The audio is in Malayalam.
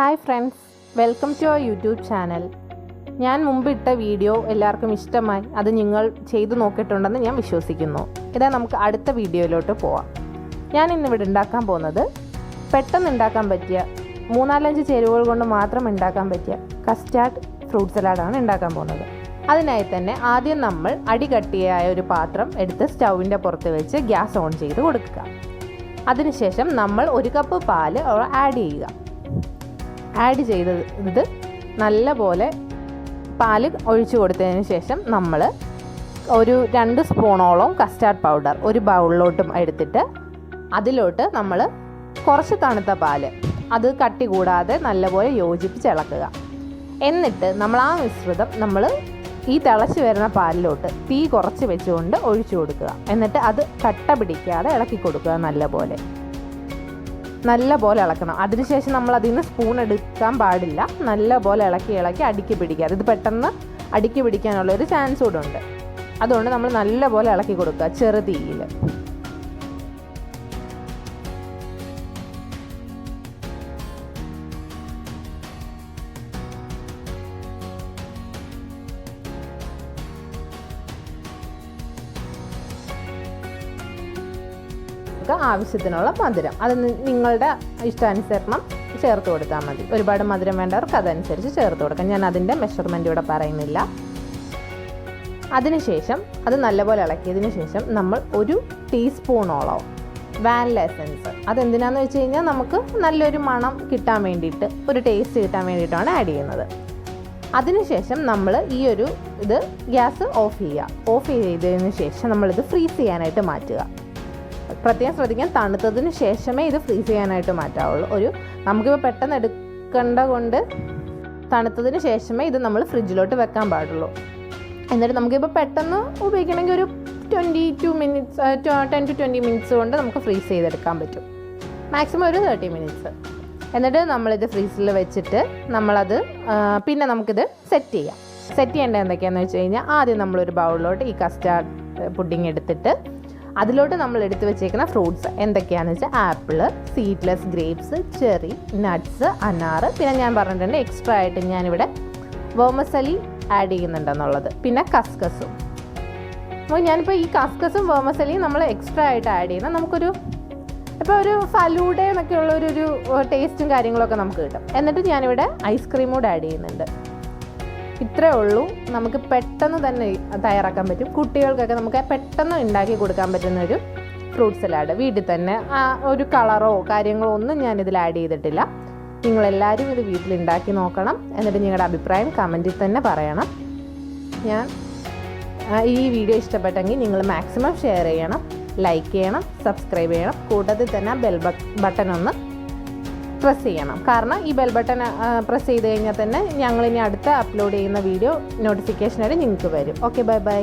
Hi friends welcome to our YouTube channel. ഞാൻ മുമ്പ് ഇട്ട വീഡിയോ എല്ലാവർക്കും ഇഷ്ടമായി അത് നിങ്ങൾ ചെയ്തു നോക്കിയിട്ടുണ്ടെന്ന് ഞാൻ വിശ്വസിക്കുന്നു. ഇതാ നമുക്ക് അടുത്ത വീഡിയോയിലോട്ട് പോവാം. ഞാൻ ഇന്നിവിടെ ഉണ്ടാക്കാൻ പോകുന്നത് പെട്ടെന്ന് ഉണ്ടാക്കാൻ പറ്റിയ മൂന്നാലഞ്ച് ചേരുവകൾ കൊണ്ട് മാത്രം ഉണ്ടാക്കാൻ പറ്റിയ കസ്റ്റാർഡ് ഫ്രൂട്ട് സലാഡാണ് ഉണ്ടാക്കാൻ പോകുന്നത്. അതിനായി തന്നെ ആദ്യം നമ്മൾ അടികട്ടിയായ ഒരു പാത്രം എടുത്ത് സ്റ്റൗവിന്റെ പുറത്ത് വെച്ച് ഗ്യാസ് ഓൺ ചെയ്ത് കൊടുക്കുക. അതിനുശേഷം നമ്മൾ ഒരു കപ്പ് പാൽ ആഡ് ചെയ്യുക. ആഡ് ചെയ്തത് ഇത് നല്ലപോലെ പാൽ ഒഴിച്ചു കൊടുത്തതിന് ശേഷം നമ്മൾ ഒരു രണ്ട് സ്പൂണോളം കസ്റ്റാർഡ് പൗഡർ ഒരു ബൗളിലോട്ടും എടുത്തിട്ട് അതിലോട്ട് നമ്മൾ കുറച്ച് തണുത്ത പാൽ അത് കട്ടി കൂടാതെ നല്ലപോലെ യോജിപ്പിച്ച് ഇളക്കുക. എന്നിട്ട് നമ്മൾ ആ മിശ്രിതം നമ്മൾ ഈ തിളച്ച് വരുന്ന പാലിലോട്ട് തീ കുറച്ച് വെച്ചുകൊണ്ട് ഒഴിച്ചു കൊടുക്കുക. എന്നിട്ട് അത് കട്ട പിടിക്കാതെ ഇളക്കി കൊടുക്കുക നല്ലപോലെ. നല്ല പോലെ ഇളക്കണം. അതിനുശേഷം നമ്മൾ അതിൽ നിന്ന് സ്പൂൺ എടുക്കാൻ പാടില്ല. നല്ല പോലെ ഇളക്കി ഇളക്കി അടുക്കി പിടിക്കുക. ഇത് പെട്ടെന്ന് അടുക്കി പിടിക്കാനുള്ള ഒരു ചാൻസ് കൂടെ ഉണ്ട്. അതുകൊണ്ട് നമ്മൾ നല്ല പോലെ ഇളക്കി കൊടുക്കുക ചെറു നമുക്ക് ആവശ്യത്തിനുള്ള മധുരം. അത് നിങ്ങളുടെ ഇഷ്ടാനുസരണം ചേർത്ത് കൊടുത്താൽ മതി. ഒരുപാട് മധുരം വേണ്ടവർക്ക് അതനുസരിച്ച് ചേർത്ത് കൊടുക്കാം. ഞാൻ അതിന്റെ മെഷർമെന്റ് ഇവിടെ പറയുന്നില്ല. അതിനുശേഷം അത് നല്ലപോലെ ഇളക്കിയതിന് ശേഷം നമ്മൾ ഒരു ടീസ്പൂണോളം വാനില എസൻസ്. അതെന്തിനാന്ന് വെച്ച് കഴിഞ്ഞാൽ നമുക്ക് നല്ലൊരു മണം കിട്ടാൻ വേണ്ടിയിട്ട് ഒരു ടേസ്റ്റ് കിട്ടാൻ വേണ്ടിയിട്ടാണ് ആഡ് ചെയ്യുന്നത്. അതിനുശേഷം നമ്മൾ ഈ ഒരു ഇത് ഗ്യാസ് ഓഫ് ചെയ്യുക. ഓഫ് ചെയ്തതിന് ശേഷം നമ്മളിത് ഫ്രീസ് ചെയ്യാനായിട്ട് മാറ്റുക. പ്രത്യേകം ശ്രദ്ധിക്കാൻ തണുത്തതിന് ശേഷമേ ഇത് ഫ്രീസ് ചെയ്യാനായിട്ട് മാറ്റാവുള്ളൂ. ഒരു നമുക്കിപ്പോൾ പെട്ടെന്ന് എടുക്കേണ്ട കൊണ്ട് തണുത്തതിന് ശേഷമേ ഇത് നമ്മൾ ഫ്രിഡ്ജിലോട്ട് വെക്കാൻ പാടുള്ളൂ. എന്നിട്ട് നമുക്കിപ്പോൾ പെട്ടെന്ന് ഉപയോഗിക്കണമെങ്കിൽ ഒരു twenty two minutes ten to twenty minutes കൊണ്ട് നമുക്ക് ഫ്രീസ് ചെയ്തെടുക്കാൻ പറ്റും. മാക്സിമം ഒരു തേർട്ടി മിനിറ്റ്സ് എന്നിട്ട് നമ്മളിത് ഫ്രീസറിൽ വെച്ചിട്ട് നമ്മളത് പിന്നെ നമുക്കിത് സെറ്റ് ചെയ്യാം. സെറ്റ് ചെയ്യേണ്ടത് എന്തൊക്കെയാണെന്ന് വെച്ച് കഴിഞ്ഞാൽ ആദ്യം നമ്മളൊരു ബൗളിലോട്ട് ഈ കസ്റ്റാർഡ് പുഡിങ് എടുത്തിട്ട് അതിലോട്ട് നമ്മൾ എടുത്തു വെച്ചേക്കുന്ന ഫ്രൂട്ട്സ് എന്തൊക്കെയാണെന്ന് വെച്ചാൽ apple seedless grapes cherry nuts അനാറ്. പിന്നെ ഞാൻ പറഞ്ഞിട്ടുണ്ട് എക്സ്ട്രാ ആയിട്ട് ഞാനിവിടെ വേമസലി ആഡ് ചെയ്യുന്നുണ്ടെന്നുള്ളത്. പിന്നെ കസ്കസും അപ്പോൾ ഞാനിപ്പോൾ ഈ കസ്കസും വേമസലിയും നമ്മൾ എക്സ്ട്രാ ആയിട്ട് ആഡ് ചെയ്യുന്ന നമുക്കൊരു ഇപ്പോൾ ഒരു ഫലൂഡ എന്നൊക്കെ ഉള്ള ഒരു ടേസ്റ്റും കാര്യങ്ങളൊക്കെ നമുക്ക് കിട്ടും. എന്നിട്ട് ഞാനിവിടെ ഐസ്ക്രീം കൂടെ ആഡ് ചെയ്യുന്നുണ്ട്. ഇത്രേ ഉള്ളൂ. നമുക്ക് പെട്ടെന്ന് തന്നെ തയ്യാറാക്കാൻ പറ്റും. കുട്ടികൾക്കൊക്കെ നമുക്ക് പെട്ടെന്ന് ഉണ്ടാക്കി കൊടുക്കാൻ പറ്റുന്ന ഒരു ഫ്രൂട്ട് സലാഡ്. വീട്ടിൽ തന്നെ ഒരു കളറോ കാര്യങ്ങളോ ഒന്നും ഞാനിതിൽ ആഡ് ചെയ്തിട്ടില്ല. നിങ്ങളെല്ലാവരും ഇത് വീട്ടിൽ ഉണ്ടാക്കി നോക്കണം എന്നിട്ട് നിങ്ങളുടെ അഭിപ്രായം കമന്റിൽ തന്നെ പറയണം. ഞാൻ ഈ വീഡിയോ ഇഷ്ടപ്പെട്ടെങ്കിൽ നിങ്ങൾ മാക്സിമം ഷെയർ ചെയ്യണം ലൈക്ക് ചെയ്യണം സബ്സ്ക്രൈബ് ചെയ്യണം. കൂട്ടത്തിൽ തന്നെ ബെൽ ബട്ടൺ ഒന്ന് പ്രസ് ചെയ്യണം. കാരണം ഈ ബെൽ ബട്ടൺ പ്രസ് ചെയ്ത് കഴിഞ്ഞാൽ തന്നെ ഞങ്ങൾ ഇനി അടുത്ത അപ്ലോഡ് ചെയ്യുന്ന വീഡിയോ നോട്ടിഫിക്കേഷനായിട്ട് നിങ്ങൾക്ക് വരും. Okay bye bye